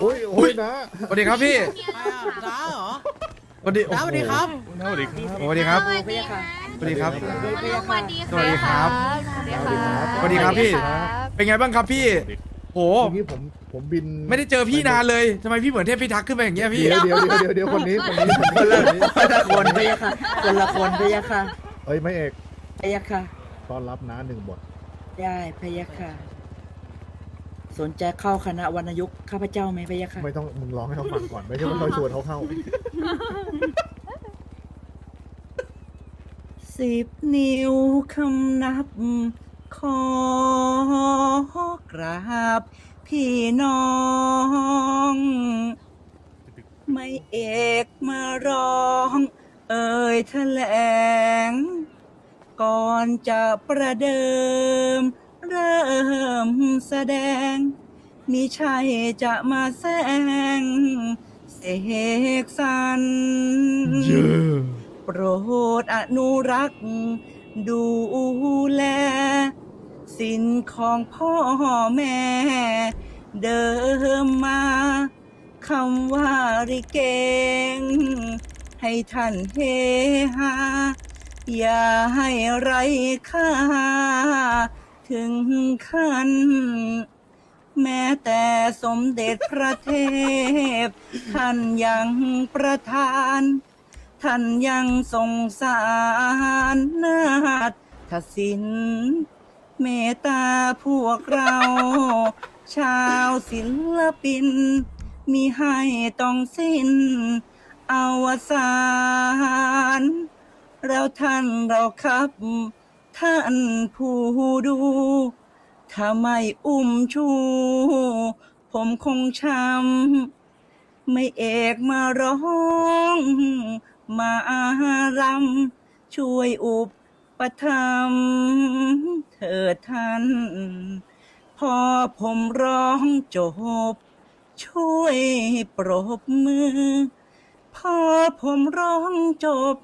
โอ้ยโอ้ยนะสวัสดีครับพี่ใครอะจ้าเหรอสวัสดีจ้าสวัสดีครับ สวัสดีครับสวัสดีครับสวัสดีค่ะสวัสดีครับสวัสดีสวัสดีครับ สวัสดีค่ะสวัสดีครับพี่ เป็นไงบ้างครับพี่โห เมื่อกี้ผมผมบินไม่ได้เจอพี่นานเลยทำไมพี่เหมือนเทพพิทักษ์ขึ้นไปอย่างเงี้ยพี่ เดี๋ยวเดี๋ยวเดี๋ยวเดี๋ยวเดี๋ยวคนนี้คนนี้คนนี้คนละคนพะยะค่ะคนละคนพะยะค่ะเอ้ยไม่เอกพะยะค่ะต้อนรับน้าหนึ่งบทได้พะยะค่ะ สนใจเข้าคณะวรรณยุกต์ข้าพเจ้าไหมพะยะค่ะไม่ต้องมึงร้องให้เขาฟังก่อน ไม่ใช่ว่าเราชวนเขาเข้า สิบนิ้วคำนับ ขอกราบ พี่น้อง ไม่เอกมาร้อง เอ่ยแถลง ก่อนจะประเดิม เริ่มแสดงมิใช่จะมาแซงเสกสรรโปรดอนุรักษ์ ดูแล สินของพ่อแม่ เดิมมาคำว่าริเกง ให้ท่านเฮฮาอย่าให้ไรค่า ถึงขั้น แม้แต่สมเด็จพระเทพ ท่านยังประทาน ท่านยังสงสารนาฏศิลป์เมตตาพวกเรา ชาวศิลปิน มีให้ต้องสิ้นอวสานเราท่านเราครับ ท่านผู้ดู ถ้าไม่อุ้มชู ผมคงช้ำไม่เอกมาร้อง มารำช่วยอุปถัมภ์เถิดท่าน พอผมร้องจบ ช่วยปรบมือ พอผมร้องจบ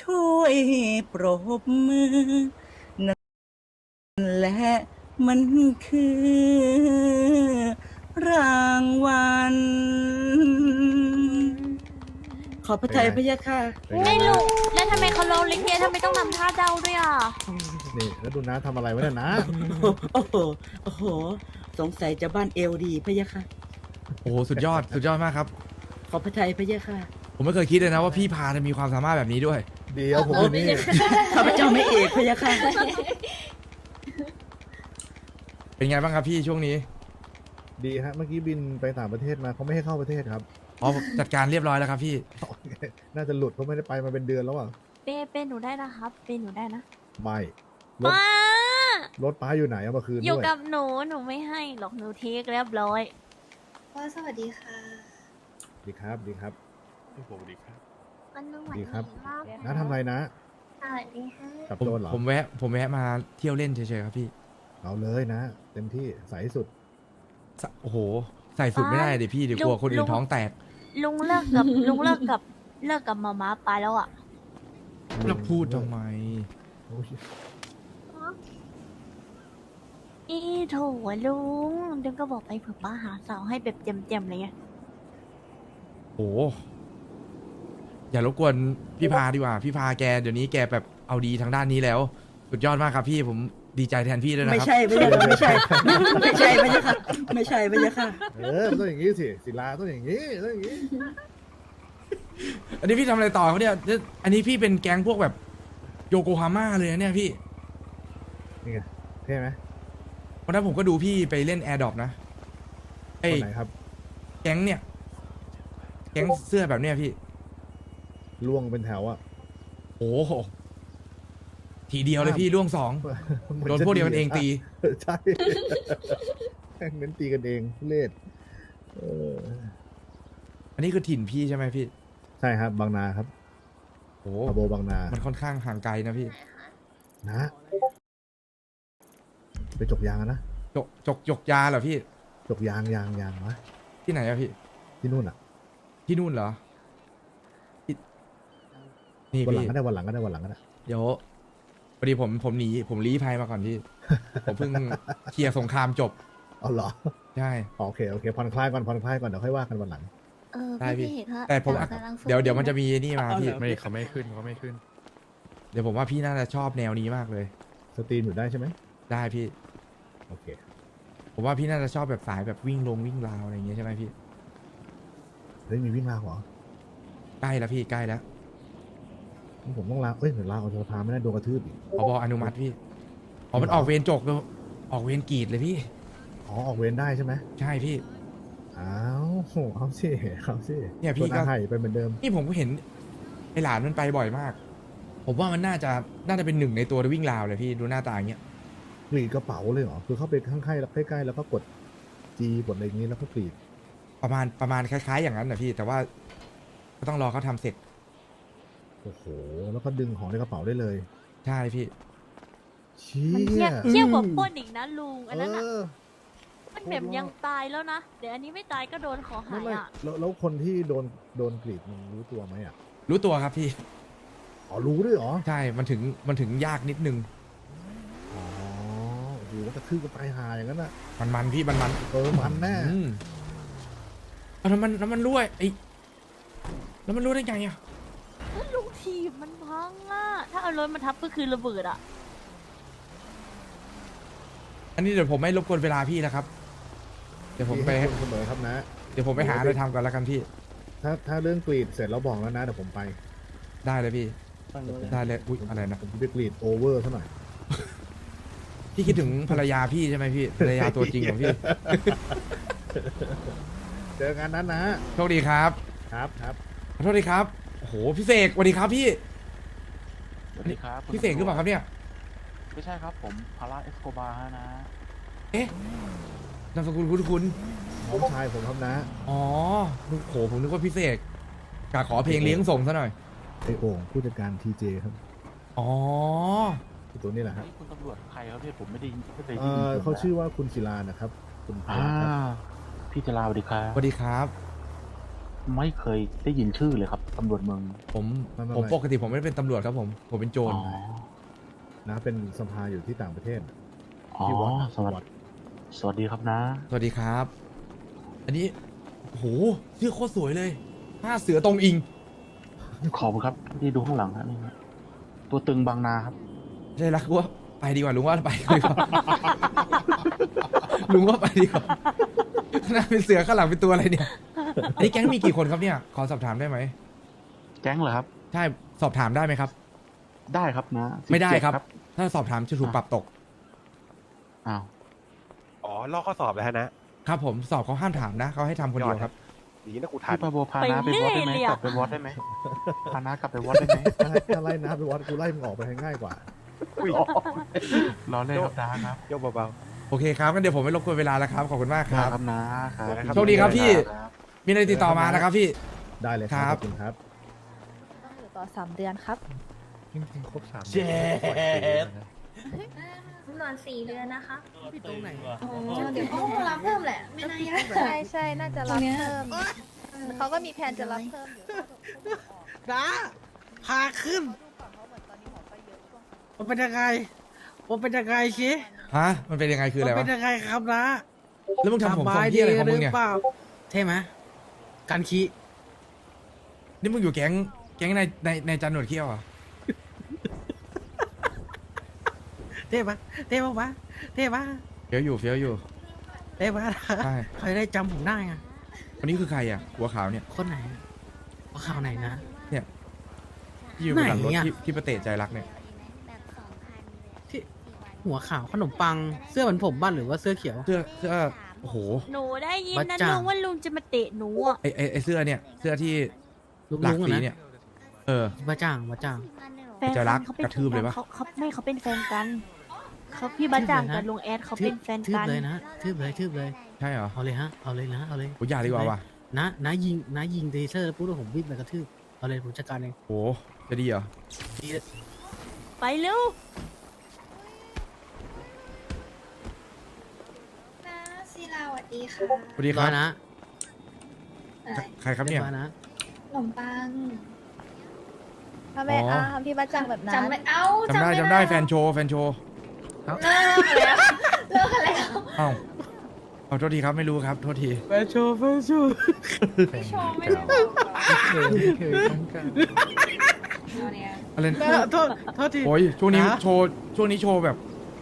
ช่วยปรบมือ นั่นแหละมันคือ รางวัล ขอพระทัยพระยะค่ะ ไม่รู้แล้วทำไมเขาร้องลิเกทำไมต้องทำท่าเดาด้วยอะ นี่แล้วดูน้าทำอะไรไว้เนี่ยนะ โอ้โห โอ้โห สงสัยจะบ้านเอวดีพระยะค่ะ โอ้โหสุดยอด สุดยอดมากครับ ขอพระทัยพระยะค่ะผมไม่เคยคิดเลยนะว่าพี่พาจะมีความสามารถแบบนี้ด้วย เดี๋ยวผมอยู่นี่ข้าพเจ้าไม่เอกพระยะค่ะเป็นไงบ้างครับพี่ช่วงนี้ดีฮะเมื่อกี้บินไปต่างประเทศมาเขาไม่ให้เข้าประเทศครับอ๋อผมจัดการเรียบร้อยแล้วครับพี่ น่าจะหลุดเพราะไม่ได้ไปมาเป็นเดือนแล้วอะเป้เป้หนูได้นะครับ เป้หนูได้นะไม่รถมารถป้าอยู่ไหนเอามาคืนอยู่ด้วยกับหนูหนูไม่ให้หรอกหนูเทคเรียบร้อยว่าสวัสดีค่ะ ดีครับ ดีครับมันนึกดีครับมากน้าทำอะไรนะสวัสดีค่ะกับผมโจนเหรอผมแวะ ผมแวะมาเที่ยวเล่นเฉยๆครับพี่เอาเลยนะ เต็มที่ใสสุดสโอ้โห ใส่สุดไม่ได้เดี๋ยวพี่เดี๋ยวกลัวคนอื่นท้องแตก ลุงเลิกกับ ลุงเลิกกับเลิกกับมาม่าไปแล้วอะแล้วพูดทำไม โอ้ยอีโถลุงเดี๋ยวก็บอกไปเผื่อป้าหาสาวให้แบบเต็มๆเลยไง โอ้อย่ารบกวนพี่พาดีกว่า พี่พาแกเดี๋ยวนี้แกแบบเอาดีทางด้านนี้แล้ว สุดยอดมากครับพี่ผมดีใจแทนพี่ด้วยนะไม่ครับใช่พระยะค่ะไม่ใช่ไม่ใช่พระยะค่ะไม่ใช่พระยะค่ะเออมันต้องอย่างนี้สิศิลาต้องอย่างนี้ต้องอย่างนี้อันนี้พี่ทำอะไรต่อเขาเนี่ยอันนี้พี่เป็นแก๊งพวกแบบโยโกฮาม่าเลยนะเนี่ยพี่นี่ไงเท่ไหมวันนั้นผมก็ดูพี่ไปเล่นแอร์ดรอปนะไอ้คนไหนครับ แก๊งเนี่ย แก๊งเสื้อแบบเนี้ยพี่ ล่วงเป็นแถวอะโอ้โหทีเดียวเลยพี่ล่วงสองหมือโดนพวกเดียวกันเองตี ใช่แม่งเน้นตีกันเองทุเล่เอออันนี้คือถิ่นพี่ใช่ไหมพี่ใช่ครับ บางนาครับโอ้พาโบบางนามันค่อนข้างห่างไกลนะพี่นะ ไปจกยางอะนะจกจกจกยาเหรอพี่ จกยางยางยางวะที่ไหนอะพี่ที่นู่นอะ ที่นู่นเหรอที่นี่วันหลัพี่งก็ได้วันหลังก็ได้วันหลังก็ได้เดี๋ยวพอดีผมผมหนีผมลี้ภัยมาก่อนพี่ ผมเพิ่งเคลียร์สงครามจบเอาเหรอใช่โอเคโอเคผ่อนคลายก่อนผ่อนคลายก่อนเดี๋ยวค่อยว่ากันวันหลัง เออได้พี่พี่เห็นว่าแต่ผมกำลังฝึกเดี๋ยวเดี๋ยวมันจะมีนี่มาพี่ไม่เขาไม่ขึ้นเขาไม่ขึ้น เดี๋ยวผมว่าพี่น่าจะชอบแนวนี้มากเลยสตรีมอยู่ได้ใช่ไหมได้พี่โอเคผมว่าพี่น่าจะชอบแบบสายแบบวิ่งลงวิ่งราวอะไรอย่างเงี้ยใช่ไหมพี่เฮ้ยมีวิ่งราวเหรอใกล้แล้วพี่ใกล้แล้วงั้นผมต้องลาเอ้ยเดี๋ยวลาออกจากสภาไม่ได้โดนกระทืบอีก พบอนุมัติพี่อ๋อมันออกเวรจกเลยออกเวรกรีดเลยพี่ อ๋อออกเวรได้ใช่ไหมใช่พี่ อ้าวเอาสิเอาสิเนี่ยพี่ส่วก็อาไห่ไปเหมือนเดิม นี่ผมก็เห็นไอหลานมันไปบ่อยมาก ผมว่ามันน่าจะน่าจะเป็นหนึ่งในตัววิ่งราวเลยพี่ดูหน้าตาอย่างเงี้ยกรีดกระเป๋าเลยเหรอ คือเข้าไปข้างๆแล้วใกล้ๆแล้วก็กดจีกดอะไรอย่างนี้แล้วก็กรีด ประมาณประมาณคล้ายๆ อย่างนั้นนะพี่ แต่ว่าก็ต้องรอเขาทำเสร็จโอ้โห แล้วก็ดึงของในกระเป๋าได้เลยใช่พี่ เชี่มันเทียยบเทียบกับปล้นอีกนะลุงอันนั้นอะเออ มันแบบยังตายแล้วนะเดี๋ยวอันนี้ไม่ตายก็โดนขอไม่หายไม่อะ แล้วแล้วคนที่โดนโดนกรีดมันรู้ตัวไหมอะ รู้ตัวครับพี่ อ๋อ รู้ด้วยเหรอ ใช่ มันถึงมันถึงยากนิดนึง อ๋อโอ้โหกระทืบกันตายหาอย่างนั้นอะมันมันพี่มันมันเออมันแน่ อืม เอาแล้วมันแล้วมันรั่วไอแล้วมันรั่วได้ไงอะแล้วลุงทีบมันพังอะ ถ้าเอารถมาทับก็คือระเบิดอะ อันนี้เดี๋ยวผมไม่รบกวนเวลาพี่นะครับ เดี๋ยวผมไป ให้คุณเสมอครับนะ เดี๋ยวผมไปหาอะไรทำก่อนแล้วกันพี่ ถ้าถ้าเรื่องกรีดเสร็จแล้วบอกแล้วนะเดี๋ยวผมไปได้เลยพี่ ได้เลย อุ๊ย อะไรนะ ผมจะไปกรีดโอเวอร์ซะหน่อยพี่คิดถึงภรรยาพี่ใช่ไหมพี่ ภรรยาตัวจริงของพี่ เจอกันนั้นนะ โชคดีครับ ครับครับขอโทษดีครับโอ้โหพี่เสกสวัสดีครับพี่ สวัสดีครับคุณพี่เสกหรือเปล่าครับเนี่ย ไม่ใช่ครับผมพาราเอสโคบาร์นะเอ๊ะนามสกุลคุณคุณน้องชายผมครับนะอ๋อโอ้โหผมนึกว่าพี่เสกกะขอเพลงเลี้ยงส่งซะหน่อย ไอโอ่งผู้จัดการทีเจครับอ๋อ คือตัวนี้แหละครับนี่คุณตำรวจใครครับพี่ผมไม่ได้ยินไม่เคยเอได้ยินอเขาชื่อว่าคุณศิลานะครับ คุณพอ่าลาครับ พี่จราสวัสดีครับ สวัสดีครับ ไม่เคยได้ยินชื่อเลยครับตำรวจเมืองผมไม่ไม่ผมไม่ ปกติผมไม่ได้เป็นตำรวจครับผม ผมเป็นโจร อ๋อนะเป็นสภาอยู่ที่ต่างประเทศอ๋อที่วัดสวัสวัดดีสวัสดีครับนะ สวัสดีครับ อันนี้โอ้โหเสื้อโคตรสวยเลยผ้าเสือตรงอิง ขอบคุณครับที่ดูข้างหลังครับนี่ครับตัวตึงบางนาครับ ใช่รักว่า ไปดีกว่าลุงว่าไปดีกว่า ลุงว่าไปดีกว่าข้างหน้าเป็นเสือข้างหลังเป็นตัวอะไรเนี่ยอันนี้แก๊งมีกี่คนครับเนี่ย ขอสอบถามได้ไหมแก๊งเหรอครับ ใช่สอบถามได้ไหมครับ ได้ครับนะไม่ได้17ครับ ถ้าสอบถามจะถูกปรับตก อ้าว อ๋อลอกข้อสอบแล้วนะครับ ผมสอบเขาห้ามถามนะเขาให้ทำคนเดียวครับ ดีนะกูทันพี่ปาโบพาไปนาไปวอดได้ไหมเรื่อยเลยอะ กลับไปวอดได้ไหมพานะกลับไปวอดได้ไหมถ้าถ้าไล่น้าไปวัดกูไล่มึงออกไปให้ง่ายกว่า อุ้ยรอเล่นครับนาครับโยกเบาโอเคครับงั้นเดี๋ยวผมไม่รบกวนเวลาแล้วครับ ขอบคุณมากครับครับนะครับครับโชคดีครับพี่ครับมีอะไรติดต่อมานะครับพี่ ได้เลยคครัรับ บขอบคุณครับ ต้องอยู่ต่อสามเดือนครับๆจริงๆครบสามเจ็ดจำนวนสี่เดือนนะคะพี่ตรงไหนโอ้เดี๋ยวเขาคงรับเพิ่มแหละ ไม่น่ายากใช่ใช่น่าจะรับตรงเนี้ยเพิ่มเขาก็มีแผนจะรับเพิ่มอยู่ นะพาขึ้น มันเป็นยังไงมันเป็นยังไงชิฮะ มันเป็นยังไงคือมัอะไรเป็วะนยังไงครับนะแล้วมึงทำผมสทรงบายที่ดีอะไรของหมึรืงอเนี่ยเปล่าใช่ไหมการขี้นี่มึงอยู่แก๊ง แก๊งในในในจันหนวดเขี้ยวเหรอะเท่ปะเท่ปะวะเท่ปะเฟี้ยวอยู่เฟี้ยวอยู่ เท่ปะใช่ ใครได้จำผมได้ไงวันนี้คือใครอะ หัวขาวเนี่ย คนไหนว่าข่าวไหนนะ ที่อยู่บนหลังรถไหนอะ ที่ที่ประเตะใจรักเนี่ย หัวข่าวขนมปังเสื้อเหมือนผมบ้านหรือว่าเสื้อเขียว เสื้อเสื้อโอ้โห หนูได้ยินบันะจจ่า ลุงว่าลุงจะมาเตะหนูอะไอไอไอเสื้อเนี่ย เสื้อที่ลุงหลากลุงสีอะเนี่นะยเออ บ้าจ้างบ้าจ้าง แฟนจะรักักนเขาเป็นกระทืบเลยปะเขาเขาไม่เขาเป็นแฟนกันเขาพี่บัจจางกับลุงแอดเขาเป็นแฟนทืบกัน เลยนะทืบเลยทืบเลย ใช่เหรอเอาเลยฮะ เอาเลยนะ เอาเลย โอ้ยอย่าดีกว่าว่ะนะนะยิงนะยิงเทเซอร์แล้วปุ๊บแล้วผมวิ่งไปกระทืบ เอาเลยผมจัดการเองโอ้จะดีเหรอไปเร็ว ดีค่ะสวัสดีครับร้อยนะอะไรใครครับเนี่ยรีบร้อยนะ ขนมปังถ้าไม่อ๋ออ่อาทำพี่บ้าจังแบบนั้นจำไม่เอ้าจำได้ม่จำได้แฟนโชว์แฟนโชว์เลิกแล้วเลิกกันแล้วอ้าวขอโทษทีครับไม่รู้ครับโทษที แฟนโชว์แฟนโชว์ไม่ชมไม่ใช่บอกเหรอเคยเคยต้องการเอาเนี่ยอะไรนะโทษโทษที โอ้ยช่วงนี้ฮะโชว์ช่วงนี้โชว์แบบ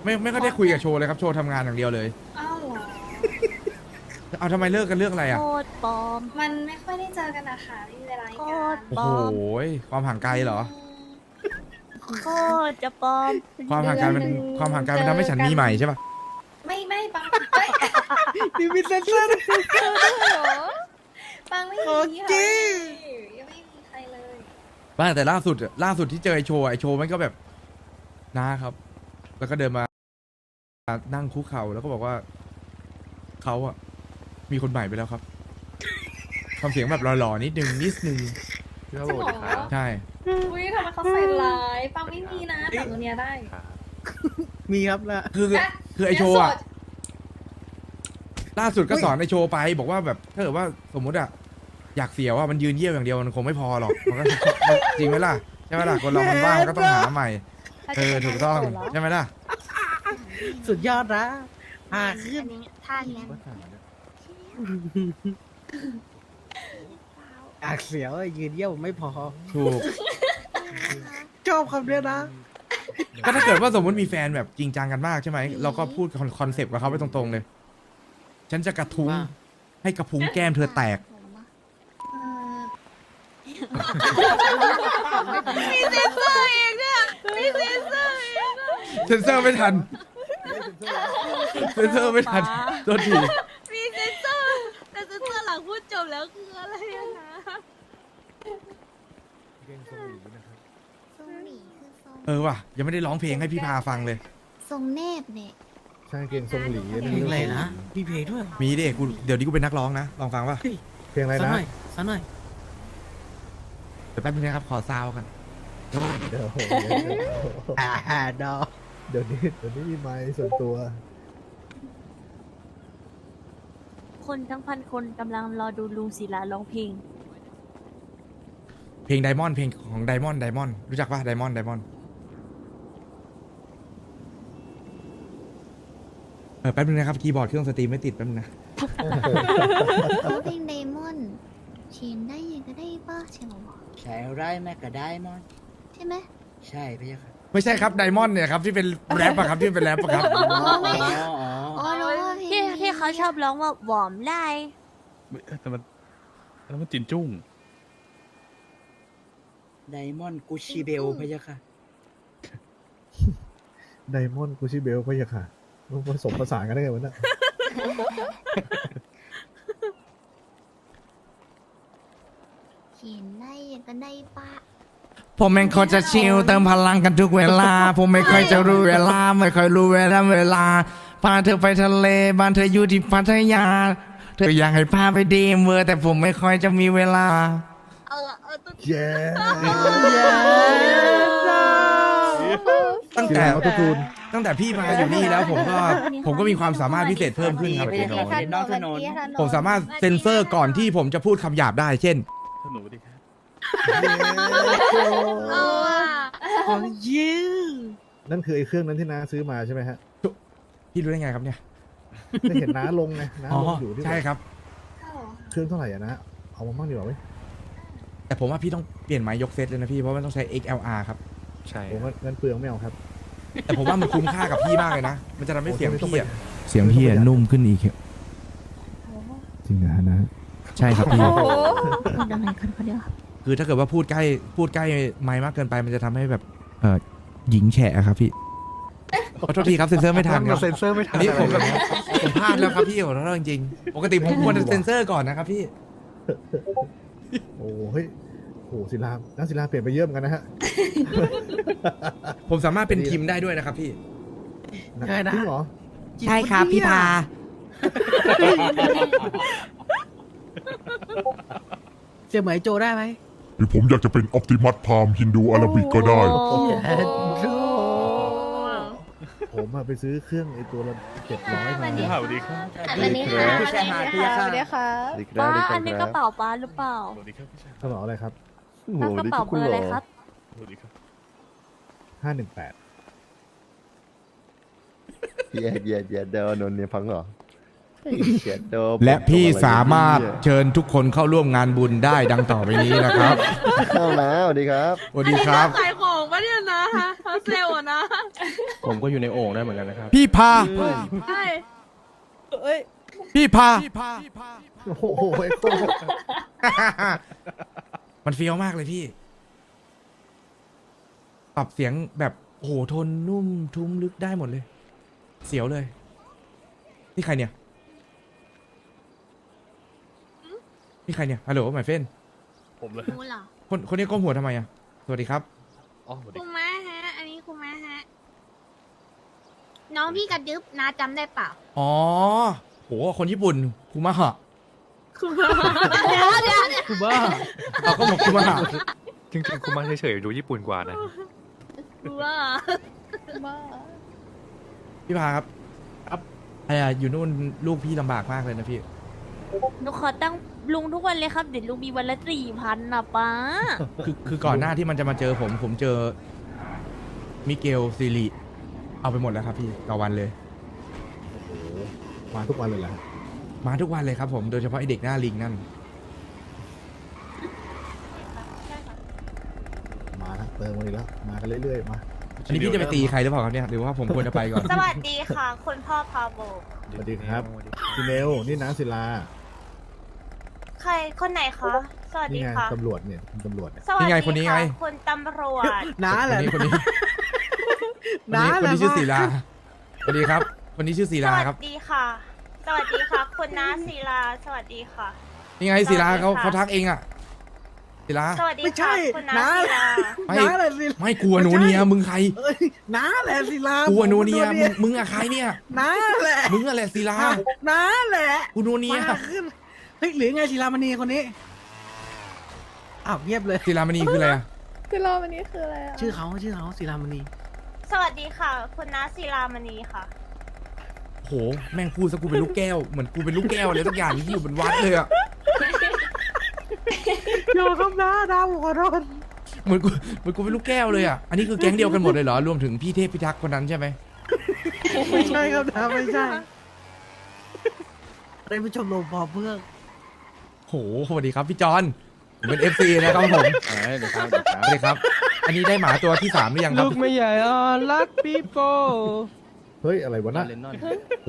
ไม่ไม่ก็ได้คุยกับโชว์เลยครับโชว์ทำงานอย่างเดียวเลยอ้าวเหรอ เอาทำไมเลิกกันเรื่องอะไรอะโคตรปลอม มันไม่ค่อยได้เจอกันนะคะไม่มีเวลาให้โคกัตรนโอ้โหความห่างไกลเหรอ โคตรจะปลอมความห่างไกลมันความห่างไกลมันทำให้ฉันมีใหม่ใช่ปะไม่ไม่ปังเอ้ยดิมิเซนเซอร์ ปังไม่โอ้มีจริค่ะงยังไม่มีใครเลยบ้างแต่ล่าสุดอะล่าสุดที่เจอไอโชว์ไอโชว์มันก็แบบนะครับ แล้วก็เดินมา นั่งคุกเข่าแล้วก็บอกว่าเขาอะ มีคนใหม่ไปแล้วครับทำเสียงแบบหล่อๆนิดนึงนิดนึงพี่ว่าโหลดครับใช่อุ้ยทำไมเขาใส่ร้ายปังไม่มีนะแต่ตัวเนี้ยได้ครับมีครับนะคือนะคือไอโชว์อะเนี่ยโสดล่าสุดก็สอนไอโชว์ไป บอกว่าแบบถ้าเกิดว่าสมมุติอะอยากเสียว่ามันยืนเยี่ยวอย่างเดียวมันคงไม่พอหรอกมันก็จริงไหมล่ะใช่ไหมล่ะคนเรามันว่างก็ต้องหาใหม่เออถูกต้องใช่ไหมล่ะ สุดยอดนะหาขึ้นท่านี้ว่าถามนะ อากเสียวยืนเยี่ยวไม่พอ ถูก ชอบคำเนี้ยนะ ก็ถ้าเกิดว่าสมมติมีแฟนแบบจริงจังกันมากใช่ไหม เราก็พูดคอนเซปต์กับเขาไปตรงๆเลย ฉันจะกระทุ้งว่า ให้กระพุ้งแก้มเธอแตก เอ่อมีเซนเซอร์เองเนี่ยมีเซนเซอร์เองอะเซนเซอร์ไม่ทัน เซนเซอร์ไม่ทันโทษที บแล้วคืออะไรอะนะทรงหมีคือทรงเออว่ะยังไม่ได้ร้องเพลงให้พี่พาฟังเลย ทรงเนบเนี่ย ใช่เกงทรงหลีเพลงอะไรนะมีเพลงด้วยเหรอมีดิกูเดี๋ยวนี้กูเป็นนักร้องนะลองฟังป่ะเพลงอะไรสักนะหน่อยสักหน่อยเดี๋ยวแป๊บนึงนะครับขอซาวกันเดี๋ยวอ่าดอ เดี๋ยวนี้เดี๋ยวนี้มีไมค์ส่วนตัว คนทั้งพันคนกำลังรอดูลุงศิลาร้องเพลง เพลงไดมอนด์เพลงของไดมอนด์ไดมอนด์รู้จักป่ะไดมอนด์ไดมอนด์เออแป๊บนึงนะครับคีย์บอร์ดเครื่องสตรีมไม่ติดแป๊บนึงนะเขาเพลงไดมอนด์เขียนได้ยังก็ได้ป่ะใช่ไหมวะใช่ไรแม่ก็ได้มอน ใช่ไหมใช่พี่ครับไม่ใช่ครับไดมอนด์เนี่ยครับที่เป็นแรปอะครับที่เป็นแรปอะครับ อ๋อไม่อ๋ออ๋ออ๋อรู้ว่า เพลที่งที่เขาชอบร้องว่าหวอมได้แต่มันแล้วมันจินจุ้ง ไดมอนด์กุชิเบลพี่ค่ะ ไดมอนด์กูชิเบลก็ยังค่ะมันผสมผสานกันได้ไงวะเนี่ย เขียนได้ยังก็ได้ป่ะผมเป็นคนจะชิลเติมพลังกันทุกเวลา ผมไม่ค่อยจะรู้เวลา ไม่ค่อยรู้เวลาเวลา พาเธอไปทะเลบ้านเธออยู่ที่พัทยา เธออยากให้พาไปดีเมื่อแต่ผมไม่ค่อยจะมีเวลา เออเออตัวเย้ตั้งทีแต่แรกเขาตุทูนตั้งแต่พี่มาอยู่นี่แล้วผมก็ผมก็มีความสามารถพิเศษเพิ่มขึ้นครับไม่ใช่ครับน้องถนนผมสามารถเซ็นเซอร์ก่อนที่ผมจะพูดคำหยาบได้ เช่นสนุกดีครับเอาอะของยืมนั่นคือไอ้เครื่องนั้นที่น้าซื้อมาใช่ไหมฮะ พี่รู้ได้ไงครับเนี่ย ได้เห็นน้าลงไงน้าอ๋อ ลงอยู่ที่ใช่ครับเครื่องเท่าไหร่อะนะเอามาบ้างดีกว่าไหมแต่ผมว่าพี่ต้องเปลี่ยนไม้ยกเซตเลยนะพี่เพราะมันต้องใช้ XLR ครับ ใช่ผมว่าเงินเปลืองไม่เอาครับ แต่ผมว่ามันคุ้มค่ากับพี่มากเลยนะ มันจะทำให้เสียงโอ้พี่ไม่ต้อะองไปเสียงพี่อะนุ่มขึ้นอีกจริงนะฮะนะ ใช่ครับพี่โอ้โหพูดอะไรกันคนเดียวคือถ้าเกิดว่าพูดใกล้พูดใกล้ไม้มากเกินไป มันจะทำให้แบบเออหญิงแฉะครับพี่ ขอโทษทีครับเซ็นเซอร์ไม่ทันครับเซ็นเซอร์ไม่ทัอันนนี้ผมอะไรเลยผมพลาดแล้วครับพี่ขอโทษจริงๆปกติผมควรจะเซ็นเซอร์ก่อนนะครับพี่ โอ้เฮ้ยโอ้ศิลาน้าศิลาเปลี่ยนไปเยอะเหมือนกันนะฮะผมสามารถเป็นทีมได้ด้วยนะครับพี่ใช่นะ จริงเหรอใช่ครับพี่พา เสียเหมยโจได้ไหมหรือผมอยากจะเป็นออ t ติมัสพามฮินดูอาราบิกก็ได้ โอ้แอนโด ผมอะไปซื้อเครื่องไอ้ตัวละเจ็ดร้อยมาสวัสดีครับสวัสดีค่ะพี่ชายหาดพี่สค่ะวัสดีค่ะป้าอันนี้กระเป๋าป้าหรือเปล่าสวัสดีครับพี่ชายกระเป๋าอะไรครับป้ากระเป๋าเบอร์อะไรครับสวัสดีครับห้าหนึ่งแปดแย่แย่แย่เดี๋ยวนนท์เนี่ยพังเหรอ และพี่สามารถเชิญทุกคนเข้าร่วมงานบุญได้ดังต่อไปนี้นะครับเข้านะสวัสดีครับสวัสดีครับ ขายของปะเนี่ยนะเขาเซลล์อะนะ ผมก็อยู่ในโอ่งได้เหมือนกันนะครับ พี่พาใช่พี่พาโอ้โหไอ้โคตรมันเฟี้ยวมากเลยพี่ ปรับเสียงแบบโอ้โหโทนนุ่มทุ้มลึกได้หมดเลย เสียวเลย นี่ใครเนี่ย นี่ใครเนี่ยฮัลโหลหมายเฟนผมเลยคุณเหรอคนคนนี้ก้มหัวทำไมอะสวัสดีครับ อ๋อสวัสดีคุณม้าฮะ อันนี้คุณม้าฮะ น้องพี่กระดึบนาจำได้เปล่าอ๋อโหคนญี่ปุ่นคุมาหะคุณม้าเดี๋ยวเดี๋ยวเดี๋ยวคูบ้าเขาก็บอกคุมาหะจริงๆคุณมาเฉยๆดูญี่ปุ่นกว่านะคุณม้าพี่พาครับครับไอ้อะอยู่นู่นลูกพี่ลำบากมากเลยนะพี่ หนูขอตั้งลุงทุกวันเลยครับเดี๋ยวลุงมีวันละสี่พันนะป้า คือคือก่อนหน้าที่มันจะมาเจอผมผมเจอ มิเกลซิริเอาไปหมดแล้วครับพี่ต่อวันเลยมาทุกวันเลยแหละมาทุกวันเลยครับผมโดยเฉพาะไอเด็กหน้าลิงนั่น มาแล้วเติมมาอีกแล้ว มากันเรื่อยๆ มา อันนี้พี่จะไปตีใครหรือเปล่าครับเนี่ยหรือว่าผมควรจะไปก่อน สวัสดีค่ะ คุณพ่อพาโบ สวัสดีครับพี่เมลนี่น้าศิลา ใครคนไหนคะ สวัสนี่ดีไงค่ะ ตำรวจเนี่ยคุณตำรวจเนี่ย สวัสนี่ดีไงคนนี้ไง ค่ะคุณตำรวจ น้าคแหนละนี้คนนี้คนน้านี้แหคนละนี้ชื่อว่าศิลาสวัสดีครับ คนนี้ชื่อศิสลาวัครับ สดีค่ะ สวัสดีค่ะ คุณน้าศิลา สวัสดีค่ะ นี่ไงศิลาเขาสวัสดีค่ะ เขาทักเองอะศิลา สวัสดีไม่ค่ะ ใช่คุณน้าน้าศิลา ไม่ น้าแหละสิไม่กลัวหนูเนียมึงใครเอ้ยน้าแหละศิลากลัวหนูเนียผมมึงมึงอะใครเนี่ย น้าแหละมึงอะแหละศิลาน้าแหละกูหนูเนีย มาขึ้น เฮ้ยหรือไงศิลามณีคนนี้อ้าวเงียบเลย ศิลามณีคืออะไรอะคือรอวันนี้คืออะไรอะชื่อเขาชื่อเขาศิลามณีสวัสดีค่ะ คุณน้าศิลามณีค่ะ โห แม่งพูดซะกูเป็นลูกแก้ว เหมือนกูเป็นลูกแก้วเลยทุกอย่างที่อยู่บนวัดเลยอะโยครับน้าดาวขอโทษเหมือนกูเหมือนกูเป็นลูกแก้วเลยอะอันนี้คือแก๊งเดียวกันหมดเลยเหรอ รวมถึงพี่เทพพิทักษ์คนนั้นใช่ไหมไม่ใช่ครับน้าไม่ใช่ได้ผู้ชมลมพอเพื่อน โหสวัสดีครับพี่จอนผมเป็นเอฟซีนะครับผมเดี๋ยวครับเดี๋ยวครับสวัสดีครับ อันนี้ได้หมาตัวที่สามหรือยังครับลูกไม่ใหญ่อะรักปีโป้เฮ้ย อะไรวะน่ะเลนนอนโห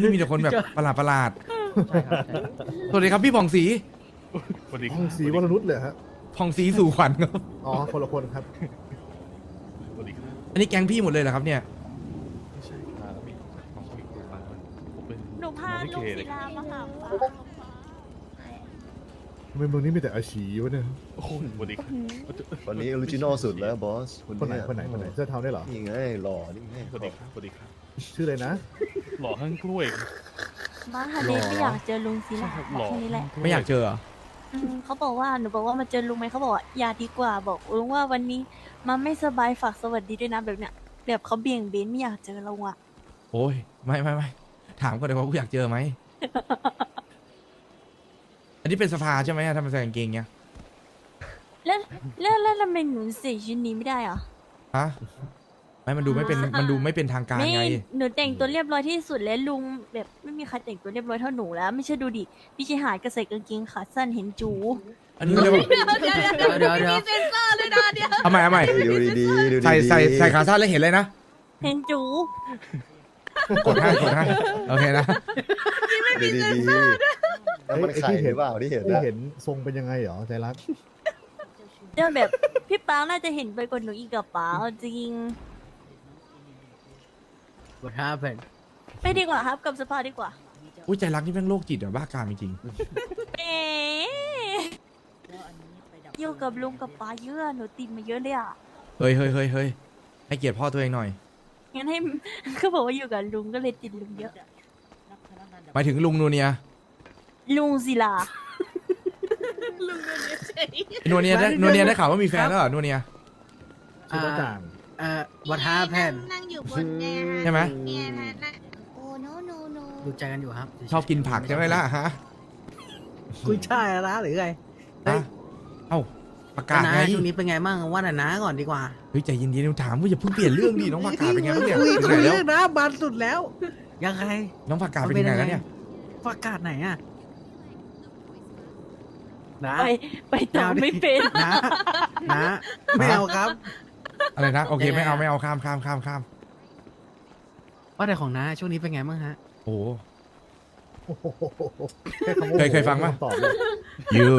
นี่มีแต่คนแบบประหลาดประหลาดๆสวัสดีครับพี่ผ่องศรีสวัสดีคห้รัอบงสีวรนุชเลยฮะ ผ่องศรีสู่ขวัญครับ อ๋อ คนละคนครับ สวัสดีครับอันนี้แก๊งพี่หมดเลยเหรอครับเนี่ย ไม่ใช่ครับมีของพี่กูมาผมเป็น หนู พาไม่ลุงเกศิเลยลามาหาป้าทำไมเมืองนี้มีแต่อาชีวะเนี่ยโอ้โหสวัสดีครับวันนี้ออริจินอลสุดแล้วบอสคนไหนคนไหนคนไหนเสื้อเทาได้เหรอ นี่ไงหล่อนี่ไงสวัสดีครับสวัสดีครับ ชื่ออะไรนะ หล่อข้างกล้วยบ้าฮาเลไม่อยากเจอลุงศิลาหล่อแค่นี้แหละไม่อยากเจอเหรออืมเขาบอกว่าหนูบอกว่ามาเจอลุงไหมเขาบอกว่าอย่าดีกว่าบอกลุงว่าวันนี้มาไม่สบายฝากสวัสดีด้วยนะแบบเนี้ยแบบเขาเบี่ยงเบนไม่อยากเจอเราอะโอ้ยไม่ไม่ไม่ ถามก่อนเลยว่ากูอยากเจอไหม อันนี้เป็นสภาใช่ไหมอะทำไมใส่กางเกงเงี้ย แล้วแล้วแล้วทำไมหนูใส่ชุดนี้ไม่ได้อะฮะ ไม่มันดูไม่เป็นมันดูไม่เป็นทางการไม่ไง หนูแต่งตัวเรียบร้อยที่สุดแล้วลุง แบบไม่มีใครแต่งตัวเรียบร้อยเท่าหนูแล้ว ไม่ใช่ดูดิพี่ชายหาดก็ใส่กางเกงขาสั้นเห็นจู อันนี้เขาเรียกว่าเดี๋ยวเดี๋ยวเดี๋ยวมีเซนเซอร์ด้วยนะเดี๋ยวทำไมทำไมดูดีๆดูดีๆใส่ใส่ใส่ขาสั้นแล้วเห็นเลยนะ เห็นจู กดให้กดให้โอเคนะดูดีๆแล้วมันไอ้ไข่ที่หเห็รืนอเปล่าที่เห็นที่นะเห็นทรงเป็นยังไงเหรอใจรัก เดินแบบพี่ปางน่าจะเห็นไปกว่าหนูอีกกับป๋าเอาจริง What happened ไม่ดีกว่าครับกับสภาดีกว่าอุ้ยใจรักนี่แม่งโรคจิตอะบ้ากามจริงเป๊อยู่กับลุงกับป๋าเยอะหนูติดมาเยอะเลยอะ ๆเฮ้ยเฮ้ยเฮ้ยเฮ้ยให้เกียรติพ่อตัวเองหน่อย งั้นให้ก็บอกว่าอยู่กับลุงก็เลยติดลุงเยอะหมายถึงลุงนูเนียลุงศิลาลุงเดินเฉยไอ้นูเนียได้นูเนียได้ข่าวว่ามีแฟนแล้วเหรอนูเนียชื่อว่าจ่างเอ่อๆ What นั่ง happened นั่งอยู่บนเนี่ยฮะใช่ไหมเนี่ยฮะนั่งโอ้โนโนโนดูใจกันอยู่ครับ ชอบกินผักใช่ไหมล่ะฮะกุยช่ายนะหรือไงฮะเอ้า ประกาศนะไงช่วงนี้เป็นไงบ้างว่าแต่น้าก่อนดีกว่าเฮ้ยใจเย็นๆถามว่าอย่าเพิ่งเปลี่ยนเรื่องดิน้องประกาศเป็นไงบ้างเนี่ยคุยถึงคุไหนยแล้วเรื่องนะบานสุดแล้ว ยังไงน้องผักกาดเป็นยังไงแล้วเนี่ยประกาศไหนอะนะไปไปต่อไม่เป็นนะนะไม่เอาครับ อะไรนะโอเคยังไงไม่เอาอะไม่เอาข้ามข้ามข้ามข้ามว่าแต่ของน้าช่วงนี้เป็นไงบ้างฮะ โอ้โห เคยเคยฟังปะ ตอบเลยอยู่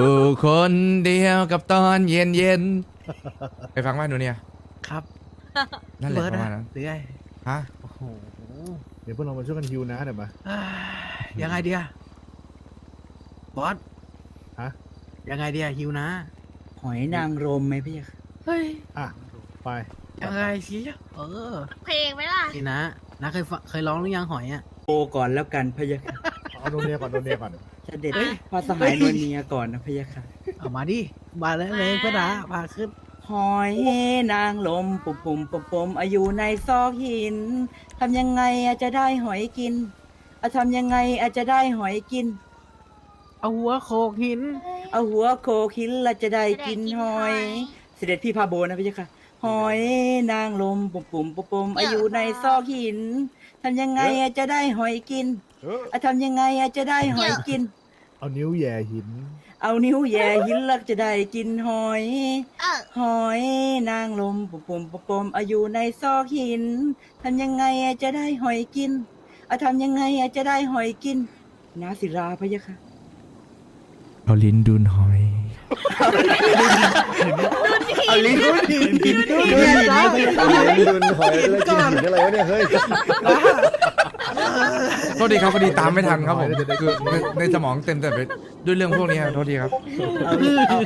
คนเดียวกับตอนเย็นเย็นๆเคยฟังว่าหนูเนี่ย ครับนั่นแหละเบิร์ดประมาณนั้นหรือไงฮะโอ้โหเดี๋ยวพวกเรามาช่วยกันฮิวนะเดี๋ยวมาเอ้ยยังไงเดียบอสฮะ ยังไงเดียฮิวนะ หอยนางรมไหมพี่เฮ้ยอะไปยังไงสิเออเพลงไหมล่ะ นี่นะนะเคยฟังเคยร้องหรือยังหอยอะโอก่อนแล้วกันพะยะค่ะเอา โดนเนียก่อนโดนเนียก่อนจะเด็ดพอสหายนวลเนียก่อนนะพะยะค่ะเอามาดิมาเลยเลยเพื่อนนะพาขึ้นหอยนางลมปุ่มปุ่มปุ่มปุ่มอายุในซอกหินทำยังไงอาจจะได้หอยกินอะทำยังไงอาจจะได้หอยกิน เอาหัวโขกหิน เอาหัวโคกินแล้วจะได้กินหอย เสด็จพี่พาโบนะพี่เจ้าค่ะ หอยนางลมปุ่มปุ่มปุ่มปุ่มอายุในซอกหิน ทำยังไงอาจจะได้หอยกินอะทำยังไงอาจจะได้หอยกิน เอานิ้วแหย่หิน เอานิ้วแหย่หินแล้วจะได้กินหอย เออหอยนางลมปุ่มปุ่มปุ่มปุ่มอายุในซอกหินทำยังไงอาจจะได้หอยกินอะทำยังไงอาจจะได้หอยกินนาศิราพะยะค่ะเอาลิ้นดูนหอย เอาลิ้นดูหินหินดูหินเอาเหรียญดุนหอยแล้วกินหินอะไรวะเนี่ยเฮ้ยโทษทีครับพอดีตามไม่ทันครับผมคือในในสมองเต็มแต่ไปด้วยเรื่องพวกนี้ครับโทษทีครับ เอาเอา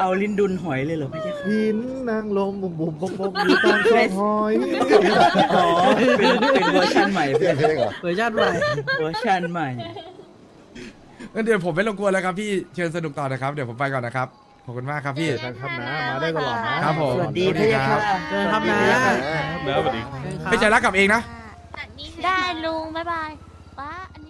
เอาลิ้นดุนหอยเลยเหรอพี่เจ้าค่ะหินนางลมบุ่มบุ่มบกบกอยู่ตามซอกหอยอ๋อเป็นเป็นเวอร์ชันใหม่เปลี่ยนเพลงเหรอเวอร์ชันใหม่เวอร์ชันใหม่ งั้นเดี๋ยวผมไม่รบกวนแล้วครับพี่เชิญสนุกต่อนะครับเดี๋ยวผมไปก่อนนะครับขอบคุณมากครับพี่ นะครับนะมาได้ตลอดนะครับผม สวัสดีพี่ค่ะเจอครับนะแล้วสวัสดีไม่ใจรักกลับเองนะแบบนี้ได้ลุง บ๊ายบายป้าอันนี้